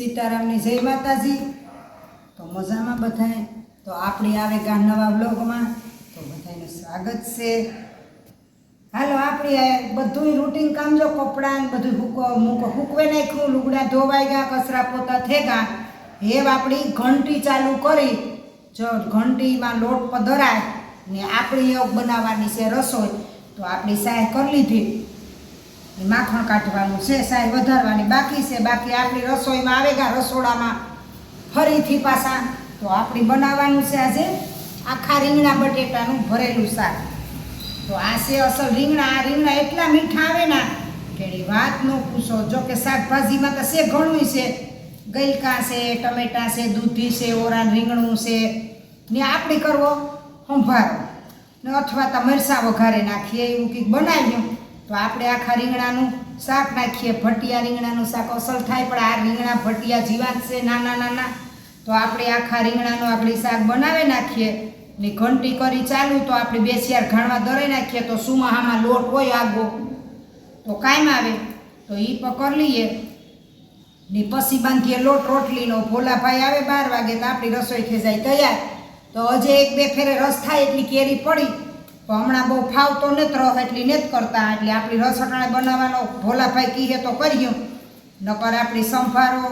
સીતારામની જય માતાજી. તો મજામાં બધાય? તો આપણી આવે ગા નવા બ્લોગમાં તો બધાનું સ્વાગત છે. હાલો, આપણી બધું રૂટીન કામ જો કપડાં બધું હુકો, મૂકો. હુકવે નાખ્યું, લુગડા ધોવાઈ ગયા કચરા પોતા થઈ ગયા. હેવ આપણી ઘંટી ચાલુ કરી. જો ઘંટીમાં લોટ પધરાય ને આપણી યોગ બનાવવાની છે રસોઈ, તો આપણી સહાય કરી લીધી. માખણ કાઢવાનું છે સાહેબ, વધારવાની બાકી છે. બાકી આપણી રસોઈમાં આવે ગયા રસોડામાં ફરીથી પાછા તો આપણી બનાવવાનું છે આજે આખા રીંગણા બટેટાનું ભરેલું શાક. તો આ છે અસલ રીંગણા. આ રીંગણા એટલા મીઠા આવે ને કે એની વાત ન પૂછો. જો કે શાકભાજીમાં તો છે ઘણું છે. ગલકા છે, ટમેટા છે, દૂધી છે ઓરાન રીંગણું છે. ને આપણે કરવો સંભારો. ને અથવા તો મરસા વઘારે નાખીએ. એવું કંઈક બનાવ્યું તો આપણે આખા રીંગણાનું શાક નાખીએ. ભટિયા રીંગણાનું શાક અસલ થાય, પણ આ રીંગણા ભટિયા જીવાત છે નાના નાના તો આપણે આખા રીંગણાનું આપણે શાક બનાવી નાખીએ. ને ઘંટી કરી ચાલુ, તો આપણે બે ચાર ઘાણવા દરે નાખીએ, તો સુમાહામાં લોટ હોય આગો. તો કાયમ આવે. તો એ પકડ લઈએ. ને પછી બાંધીએ લોટ રોટલીનો. ભોલાભાઈ આવે બાર વાગે, તો આપણી રસોઈ ખેંચાઈ તૈયાર. તો હજે એક બે ફેરે રસ થાય, એટલી કેરી પડી. હમણાં બહુ ફાવતો નથી રહ એટલી નથી કરતા, એટલે આપણી રસોટાણે બનાવવાનો ભોલાભાઈ કીએ તો કર્યું નકર આપણી સંભારો,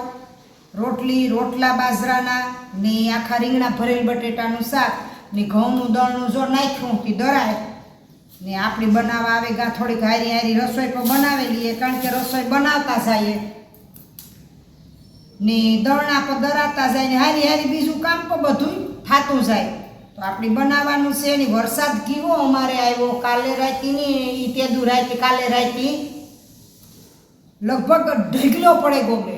રોટલી, રોટલા બાજરાના ને આખા રીંગણા ભરેલ બટેટાનું શાક ને ઘઉંનું દળનું જો નાખ્યું કે દરાય, ને આપણી બનાવવા આવે ગા થોડીક હારી હારી રસોઈ પણ બનાવેલી કારણ કે રસોઈ બનાવતા જઈએ. ને દળના પર દરાતા જાય ને હારી હારી બીજું કામ પણ બધું થતું જાય. તો આપણે બનાવવાનું છે ને, વરસાદ કેવો અમારે આવ્યો કાલે રાતી ને એ તેદુ રાતી, કાલે રાતી. લગભગ ઢગલો પડે ગોગે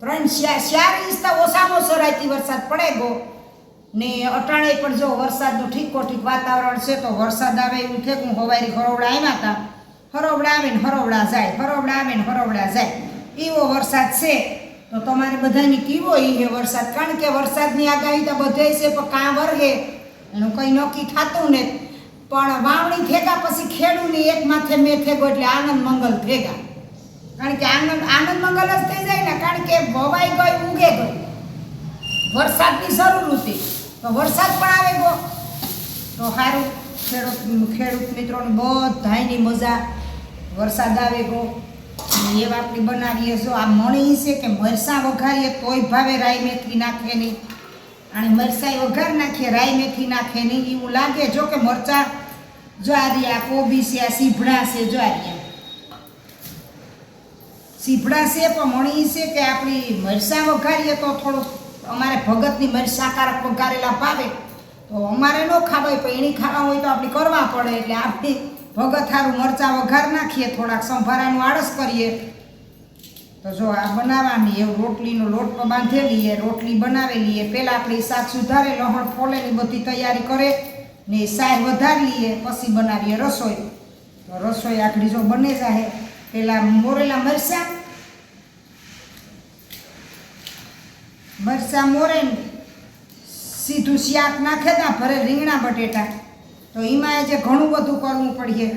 ત્રણ ચાર ચાર ઇંચ તો ઓછામાં ઓછો રાતી વરસાદ પડે ગો. ને અટાણે પણ જો વરસાદનું ઠીકો ઠીક વાતાવરણ છે, તો વરસાદ આવે એવું છે હું હવારી હરોવડા આવ્યા હતા હરોવડા આવે ને હરોવડા જાય, હરોવડા આવે ને હરોવડા જાય. એવો વરસાદ છે. તો તમારે બધાને કેવો એ વરસાદ, કારણ કે વરસાદની આગાહી તો બધે છે, પણ કાં વર્ગે એનું કંઈ નક્કી થતું ને, પણ વાવણી ભેગા પછી ખેડૂની એક માથે મેં થેગો એટલે આનંદ મંગલ થેગા કારણ કે આનંદ આનંદ મંગલ જ થઈ જાય ને, કારણ કે વવાઈ ગઈ, ઉગે ગઈ. વરસાદની જરૂર હતી, તો વરસાદ પણ આવે ગયો. તો સારું ખેડૂત ખેડૂત મિત્રોને બધાની મજા. વરસાદ આવે ગયો. એ આપણે બનાવીએ જો, આ મણી છે કે મરસા વઘારીએ, તોય ભાવે રાઈ મેથી નાખે નહીં. અને મરસાઈ વઘાર નાખીએ, રાઈ મેથી નાખે ને એવું લાગે જો કે મરચાં જ્વારિયા કોબી છે સીભડા છે જો આ રહ્યા સીભડા છે પણ મણી છે કે આપણી મરસાં વઘારીએ તો થોડુંક અમારે ભગતની મરસાકારક વઘારેલા ભાવે. તો અમારે ન ખાવાય, પણ એની ખાવા હોય તો આપણે કરવા પડે એટલે આપણે ભગત સારું મરચાં વઘાર નાખીએ, થોડાક સંભારાનું આળસ કરીએ. તો જો આ બનાવવાની, એવું રોટલીનો લોટ બાંધેલી એ, રોટલી બનાવેલી એ પહેલાં આપણે શાક સુધારે, લહણ ફોલેલી બધી તૈયારી કરે ને શાક વધારી લઈએ પછી બનાવીએ રસોઈ. તો રસોઈ આખડી જો બને જાહે પહેલાં મોરેલા મરચાં. મરચાં મોરે સીધું શાક નાખે ત્યાં ભરે રીંગણા બટેટા. તો એમાં જે ઘણું બધું કરવું પડીએ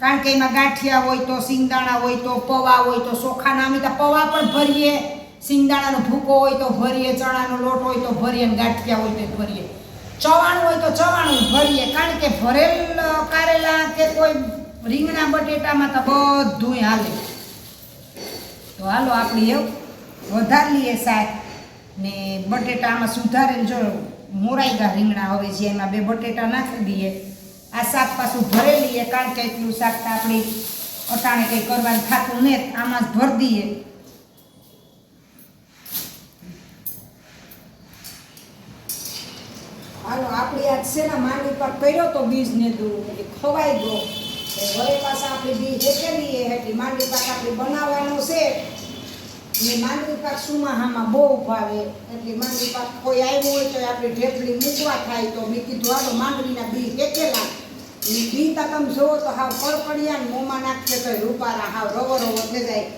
કારણ કે એમાં ગાંઠિયા હોય તો સિંગદાણા હોય તો પૌવા હોય તો ચોખાના, અમે તો પૌવા પણ ભરીએ. સિંગદાણાનો ભૂકો હોય તો ભરીએ, ચણાનો લોટ હોય તો ભરીએ ગાંઠિયા હોય તો ભરીએ. ચવાણું હોય તો ચવાણું ભરીએ, કારણ કે ભરેલ કારેલા કે કોઈ રીંગણા, બટેટામાં તો બધું હાલે. તો હાલો આપણે એવું વધારી લઈએ શાક. ને બટેટામાં સુધારેલ જો મોરાઈ ગયા રીંગણા હવે છે એમાં બે બટેટા નાખી દઈએ. આ શાક પાછું ભરી લઈએ કારણ કે એટલું શાક તો આપણી અટાણે કંઈ કરવાનું થતું ને આમાં જ ભરી દઈએ. હાલો, આપણે આજ છે ને માંડવી કર્યો તો બીજ ને દૂર, એટલે ખવાઈ ગયો. ઘરે પાછા આપણે બીજ હેકેલીએ એટલે માંડવી પાક આપણે બનાવવાનો છે. ને માંડવી પાક સુમાહામાં બહુ ભાવે, એટલે માંડવી પાક કોઈ આવ્યું હોય તો આપણે ઢેફલી મૂકવા થાય તો મેં કીધું, હાલો, માંડવીના બી હેકેલા એ બી તો હાવ કડકડિયા ને મોંમાં નાખીએ તો રૂપારા હાવ રવો રવો થઈ જાય.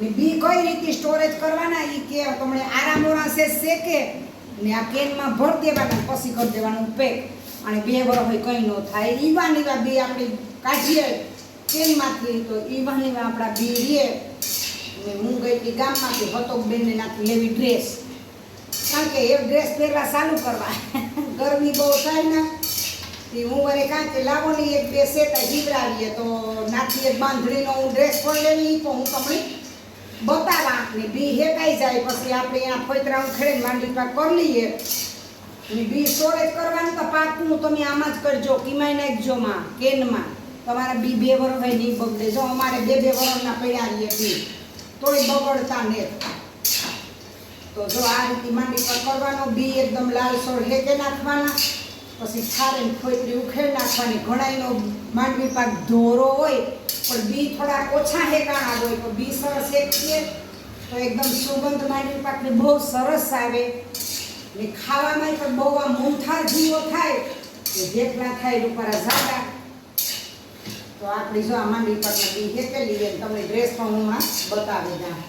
ને બી કઈ રીતે સ્ટોરેજ કરવાના એ કે તમને આરામોરા છે શેકે, ને આ કેનમાં ભર દેવાના, પછી કરી દેવાનું પેક. અને બે વર્ષ હોય કંઈ ન થાય. ઈવા નીવા બી આપણે કાઢીએ કેનમાંથી તો ઈવા નીવા આપણા બી રીએ. ને હું ગઈ હતી ગામમાંથી હતોકબેનને નાખી લેવી ડ્રેસ કારણ કે એ ડ્રેસ પહેરવા ચાલુ કરવા. ગરમી બહુ થાય ને. હું વરે કાંઈ કે લાવો ને એક બે સેટ જીવરાવીએ તો નાખી એક બાંધણીનો હું ડ્રેસ પણ લેવી તો હું તમને બતાવા ને બી હેકાઈ જાય, પછી આપણે અહીંયા ફોતરા ઉખેડે માંડી પાક કરી લઈએ. ને બી સ્ટોરેજ કરવાનું તો પાકું, તમે આમાં જ કરજો, કિમાઈ નાખજો માં, કેનમાં. તમારા બી બે વર હોય નહીં બગડે. જો અમારે બે બે વરના પડ્યા રહીએ બી, તોય બગડતા ને તો જો આ રીતે માંડી પર કરવાનો, બી એકદમ લાલ સોળ હેકે નાખવાના. પછી ખારે ખોતરી ઉખેડ નાખવાની. ઘણાયનો માંડવી પાક ધોરો હોય, પણ બી થોડા ઓછા હેકાણા હોય તો બી સરસ હેકીએ તો એકદમ સુગંધ માંડવી પાકને બહુ સરસ આવે. ને ખાવામાં પણ બહુ આ મૂંઠાર જીવો થાય કે જેટલા થાય રૂપારા ઝાડા. તો આપણી જો આ માંડવી પાકના બી હેકેલી તમને ડ્રેસ પણ હું બતાવી દઉં.